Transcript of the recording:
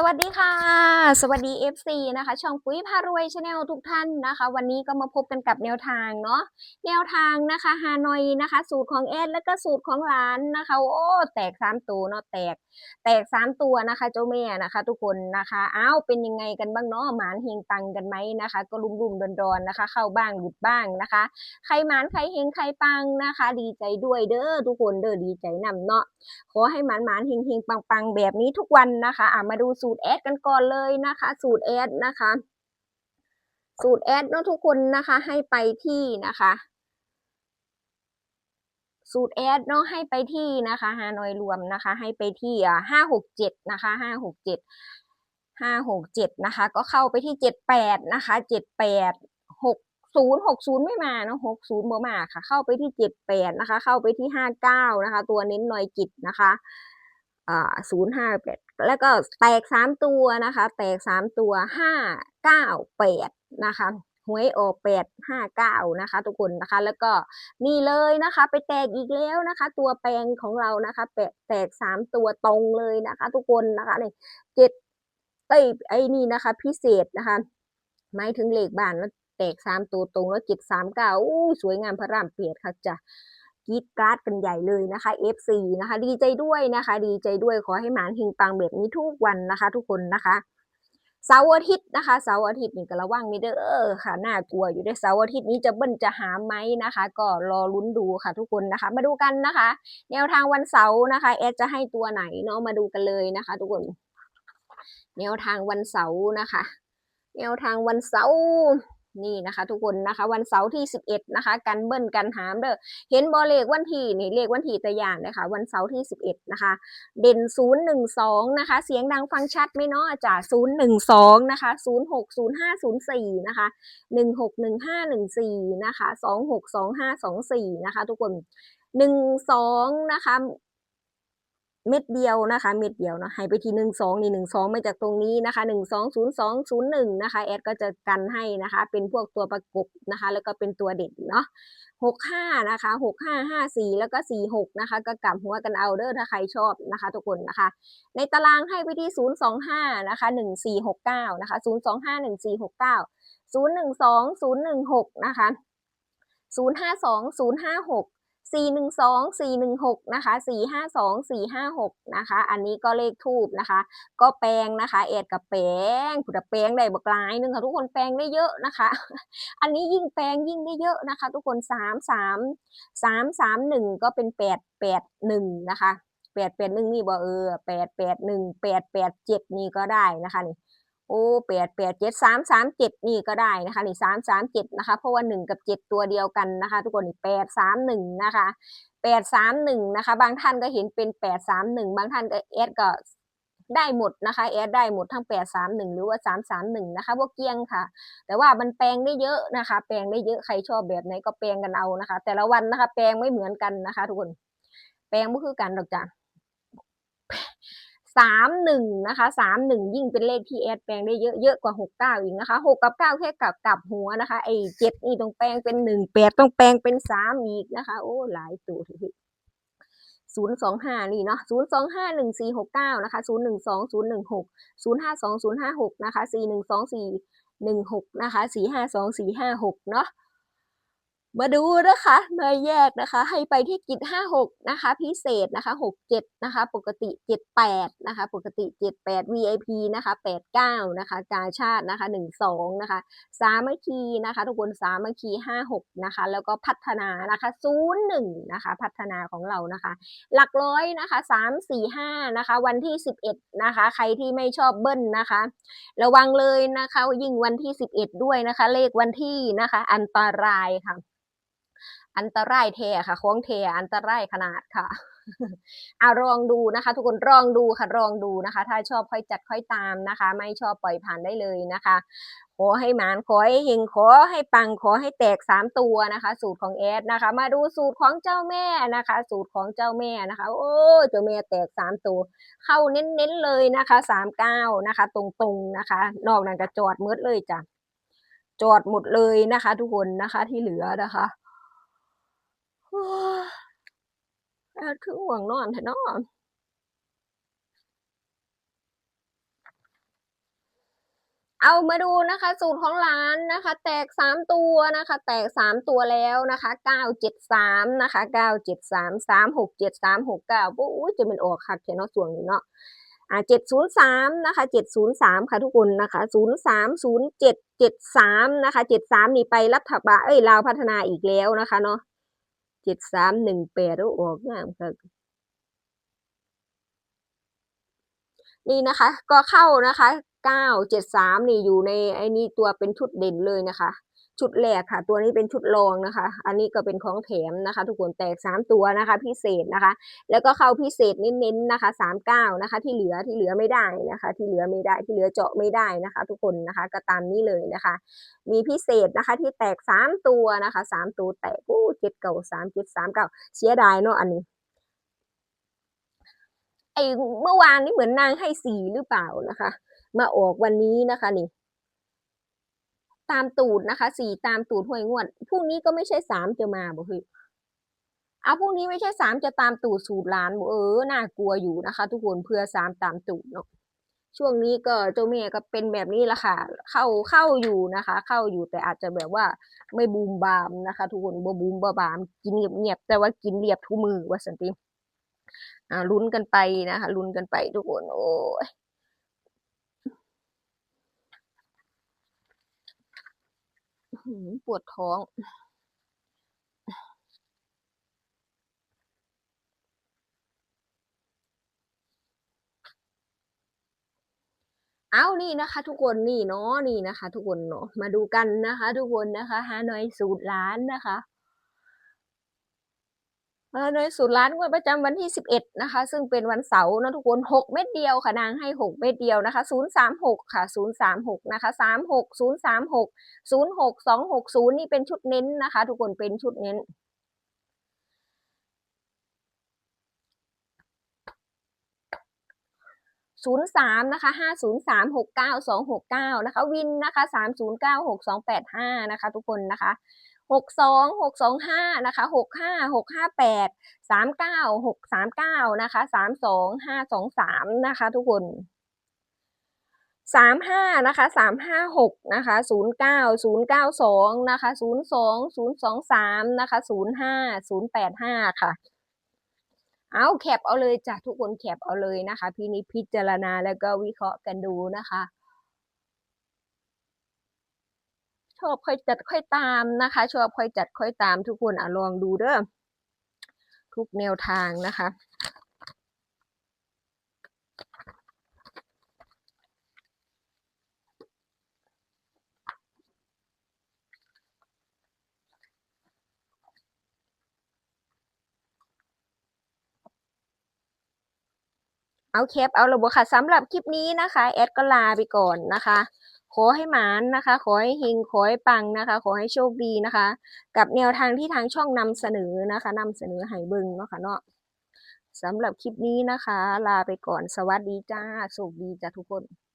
สวัสดีค่ะ สวัสดี FC นะคะ ช่องปุ้ยพารวยชาแนลทุกท่านนะคะ วันนี้ก็มาพบกันกับแนวทางเนาะแนวทางนะคะฮานอยนะคะ สูตรของแอดและก็สูตรของร้านนะคะ โอ้แตกสามตัวเนาะแตก แตกสามตัวนะคะ เจ้าแม่นะคะ ทุกคนนะคะอ้าวเป็นยังไงกันบ้างเนาะหมานเฮงปังกันไหมนะคะ ก็ลุ่มลุ่มดอนดอนๆนะคะ เข้าบ้างหลุดบ้างนะคะ ใครหมานใครเฮงใครปังนะคะ ดีใจด้วยเด้อทุกคนเด้อดีใจนำเนาะขอให้หมานหมานเฮงเฮงปังปังแบบนี้ทุกวันนะคะอะมาดูสููตรแอดกันก่อนเลยนะคะ สูตรแอดนะคะ สูตรแอดเนาะทุกคนนะคะ ให้ไปที่นะคะ สูตรแอดเนาะให้ไปที่นะคะฮานอยรวมนะคะ ให้ไปที่อ่าห้าหกเจ็ดนะคะห้าหกเจ็ดห้าหกเจ็ดนะคะ ก็เข้าไปที่เจ็ดแปดนะคะเจ็ดแปดหกศูนย์หกศูนย์ไม่มาเนาะหกศูนย์บ่มาค่ะ เข้าไปที่เจ็ดแปดนะคะ เข้าไปที่ห้าเก้านะคะ ตัวเน้นหน่อยจิตนะคะอ่าศูนย์ห้าแปด แล้วก็แตกสามตัวนะคะ แตกสามตัวห้าเก้าแปดนะคะหวยออกแปดห้าเก้านะคะ ทุกคนนะคะ แล้วก็นี่เลยนะคะ ไปแตกอีกแล้วนะคะ ตัวแปลงของเรานะคะแปแตกสามตัวตรงเลยนะคะ ทุกคนนะคะนี่เจ็ดเอ้ยไอ้นี่นะคะ พิเศษนะคะหมายถึงเลขบ้านแล้วแตกสามตัวตรงแล้วเจ็ดสามเก้าอู้สวยงามพระรามเปียดค่ะจ้ะ กีดกราดกันใหญ่เลยนะคะ FC นะคะ ดีใจด้วยนะคะ ดีใจด้วยขอให้หมานเฮงปังแบบนี้ทุกวันนะคะ ทุกคนนะคะเสาร์อาทิตย์นะคะเสาร์อาทิตย์นี่ก็ระวังนี่เด้อค่ะน่ากลัวอยู่ในเสาร์อาทิตย์นี้จะเบิ้ลจะหามไหมนะคะ ก็รอลุ้นดูค่ะทุกคนนะคะ มาดูกันนะคะ แนวทางวันเสาร์นะคะแอดจะให้ตัวไหนเนาะมาดูกันเลยนะคะ ทุกคน แนวทางวันเสาร์นะคะ แนวทางวันเสาร์ นี่นะคะ ทุกคนนะคะ วันเสาร์ที่ 11 นะคะ กันเบิ้ลกันหามเด้อเห็นบอเลขวันที่นี่เลขวันที่ตะยานเลยค่ะวันเสาร์ที่ 11 นะคะ เด่น 012 นะคะ เสียงดังฟังชัดไหมเนาะจ้ะ012 นะคะ 060504 นะคะ 161514 นะคะ 262524 นะคะ ทุกคน 12 นะคะ เม็ดเดียวนะคะ เม็ดเดียวเนาะให้ไปที่หนึ่งสองนี่หนึ่งสองมาจากตรงนี้นะคะหนึ่งสองศูนย์สองศูนย์หนึ่งนะคะแอดก็จะกันให้นะคะ เป็นพวกตัวประกบนะคะ แล้วก็เป็นตัวเด่นเนาะหกห้านะคะหกห้าห้าสี่แล้วก็สี่หกนะคะ ก็กลับหัวกันเอาเด้อถ้าใครชอบนะคะ ทุกคนนะคะ ในตารางให้ไปที่ศูนย์สองห้านะคะหนึ่งสี่หกเก้านะคะศูนย์สองห้าหนึ่งสี่หกเก้าศูนย์หนึ่งสองศูนย์หนึ่งหกนะคะศูนย์ห้าสองศูนย์ห้าหก สี่หนึ่งสองสี่หนึ่งหกนะคะสี่ห้าสองสี่ห้าหกนะคะอันนี้ก็เลขทูบนะคะ ก็แปลงนะคะเอ็ดกับแปลงผุดแปลงได้บักหลายนึงค่ะทุกคนแปลงได้เยอะนะคะ อันนี้ยิ่งแปลงยิ่งได้เยอะนะคะ ทุกคนสามสามสามสามหนึ่งก็เป็นแปดแปดหนึ่งนะคะแปดแปดหนึ่งนี่บ่เออแปดแปดหนึ่งแปดแปดเจ็ดนี่ก็ได้นะคะนี่ โอ้แปดแปดเจ็ดสามสามเจ็ดนี่ก็ได้นะคะนี่สามสามเจ็ดนะคะ เพราะว่าหนึ่งกับเจ็ดตัวเดียวกันนะคะ ทุกคนนี่แปดสามหนึ่งนะคะแปดสามหนึ่งนะคะ บางท่านก็เห็นเป็นแปดสามหนึ่งบางท่านก็แอดก็ได้หมดนะคะแอดได้หมดทั้งแปดสามหนึ่งหรือว่าสามสามหนึ่งนะคะพวกเกี้ยงค่ะ แต่ว่ามันแปลงได้เยอะนะคะ แปลงได้เยอะใครชอบแบบไหนก็แปลงกันเอานะคะ แต่ละวันนะคะ แปลงไม่เหมือนกันนะคะ ทุกคน แปลงไม่คือกันหรอกจ้ะ สามหนึ่งนะคะสามหนึ่งยิ่งเป็นเลขที่แอดแปลงได้เยอะเยอะกว่าหกเก้าอีกนะคะหกกับเก้าแค่กลับกลับหัวนะคะไอ้เจ็ดนี่ต้องแปลงเป็นหนึ่งแปดต้องแปลงเป็นสามอีกนะคะ โอ้หลายตัวทีศูนย์สองห้านี่เนาะศูนย์สองห้าหนึ่งสี่หกเก้านะคะศูนย์หนึ่งสองศูนย์หนึ่งหกศูนย์ห้าสองศูนย์ห้าหกนะคะสี่หนึ่งสองสี่หนึ่งหกนะคะสี่ห้าสองสี่ห้าหกเนาะ มาดูนะคะเนยแยกนะคะ ให้ไปที่กิจ56 นะคะ พิเศษนะคะ 67 นะคะ ปกติ 78 นะคะ ปกติ 78 VIP นะคะ 89 นะคะ กาชาตินะคะ 12 นะคะ สามัคคีนะคะ ทุกคนสามัคคี 56 นะคะ แล้วก็พัฒนานะคะ 01 นะคะ พัฒนาของเรานะคะ หลักร้อยนะคะ 3 4 5 นะคะ วันที่ 11 นะคะ ใครที่ไม่ชอบเบิ้ลนะคะ ระวังเลยนะคะ ยิ่งวันที่ 11 ด้วยนะคะ เลขวันที่นะคะ อันตรายค่ะ อันตรายแท้ค่ะของแท้อันตรายขนาดค่ะอะลองดูนะคะ ทุกคนลองดูค่ะลองดูนะคะ ถ้าชอบค่อยจัดค่อยตามนะคะ ไม่ชอบปล่อยผ่านได้เลยนะคะขอให้หมานขอให้เฮงขอให้ปังขอให้แตกสามตัวนะคะ สูตรของแอดนะคะ มาดูสูตรของเจ้าแม่นะคะ สูตรของเจ้าแม่นะคะ โอ้เจ้าแม่แตกสามตัว เข้าเน้นๆเลยนะคะสามเก้านะคะ ตรงๆนะคะ นอกนั้นก็จอดมืดเลยจ้ะจอดหมดเลยนะคะ ทุกคนนะคะที่เหลือนะคะ แอดคือห่วงนอนแท้เนอนเอามาดูนะคะ สูตรของร้านนะคะ แตกสามตัวนะคะ แตกสามตัวแล้วนะคะเก้าเจ็ดสามนะคะเก้าเจ็ดสามสามหกเจ็ดสามหกเก้าโอ้ยจะเป็นออกคักแค่เนาะส่วนนี้เนาะอ่าเจ็ดศูนย์สามนะคะเจ็ดศูนย์สามค่ะทุกคนนะคะศูนย์สามศูนย์เจ็ดเจ็ดสามนะคะเจ็ดสามนี่ไปรัฐบาลเอ้ยลาวพัฒนาอีกแล้วนะคะเนาะ จ็ดสามหนึ่งแปดออกงามค่ะนี่นะคะ ก็เข้านะคะเก้าเจ็ดสามนี่อยู่ในไอ้นี่ตัวเป็นชุดเด่นเลยนะคะ ชุดแรกค่ะ ตัวนี้เป็นชุดรองนะคะ อันนี้ก็เป็นของแถมนะคะ ทุกคนแตกสามตัวนะคะ พิเศษนะคะ แล้วก็เข้าพิเศษเน้นๆนะคะสามเก้านะคะ ที่เหลือที่เหลือไม่ได้นะคะ ที่เหลือไม่ได้ที่เหลือเจาะไม่ได้นะคะ ทุกคนนะคะก็ตามนี้เลยนะคะ มีพิเศษนะคะที่แตกสามตัวนะคะสามตัวแตกอู้เจ็ดเก่าสามเจ็ดสามเก้าเสียดายเนาะอันนี้ไอเมื่อวานนี้เหมือนนางให้สีหรือเปล่านะคะ มาออกวันนี้นะคะนี่ ตามตูดนะคะสี่ตามตูดห้วยงวดพรุ่งนี้ก็ไม่ใช่สามจะมาบ่คือเอาพรุ่งนี้ไม่ใช่สามจะตามตูดสูตรล้านบ่เออน่ากลัวอยู่นะคะ ทุกคนเพื่อสามตามตูดเนาะช่วงนี้ก็เจ้าแม่ก็เป็นแบบนี้ละค่ะ เข้าเข้าอยู่นะคะ เข้าอยู่แต่อาจจะแบบว่าไม่บูมบามนะคะ ทุกคนบ่บูมบ่บาม กินเงียบแต่ว่ากินเรียบทุกมือว่าสันติอ่าลุ้นกันไปนะคะลุ้นกันไปทุกคนโอ้ย หืม ปวดท้อง เอานี่นะคะ ทุกคนนี่เนาะนี่นะคะ ทุกคนเนาะมาดูกันนะคะ ทุกคนนะคะฮานอยสูตรร้านนะคะ ฮานอยสูตรล้านงวดประจำวันที่สิบเอ็ดนะคะ ซึ่งเป็นวันเสาร์นะทุกคนหกเม็ดเดียวค่ะนางให้หกเม็ดเดียวนะคะศูนย์สามหกค่ะศูนย์สามหกนะคะสามหกศูนย์สามหกศูนย์หกสองหกศูนย์นี่เป็นชุดเน้นนะคะ ทุกคนเป็นชุดเน้นศูนย์สามนะคะห้าศูนย์สามหกเก้าสองหกเก้านะคะ วินนะคะสามศูนย์เก้าหกสองแปดห้านะคะ ทุกคนนะคะ หกสองหกสองห้านะคะหกห้าหกห้าแปดสามเก้าหกสามเก้านะคะสามสองห้าสองสามนะคะทุกคนสามห้านะคะสามห้าหกนะคะศูนย์เก้าศูนย์เก้าสองนะคะศูนย์สองศูนย์สองสามนะคะศูนย์ห้าศูนย์แปดห้าค่ะ เอาแคปเอาเลยจ้ะทุกคนแคปเอาเลยนะคะ พี่นิจพิจารณาแล้วก็วิเคราะห์กันดูนะคะ ชอบค่อยจัดค่อยตามนะคะ ชอบค่อยจัดค่อยตามทุกคนอะลองดูเด้อทุกแนวทางนะคะเอาแคปเอาระบบค่ะสำหรับคลิปนี้นะคะ แอดก็ลาไปก่อนนะคะ ขอให้หมานนะคะ ขอให้เฮงขอให้ปังนะคะ ขอให้โชคดีนะคะ กับแนวทางที่ทางช่องนำเสนอนะคะนำเสนอให้เบิ่งเนาะค่ะเนาะสำหรับคลิปนี้นะคะ ลาไปก่อนสวัสดีจ้าโชคดีจ้าทุกคน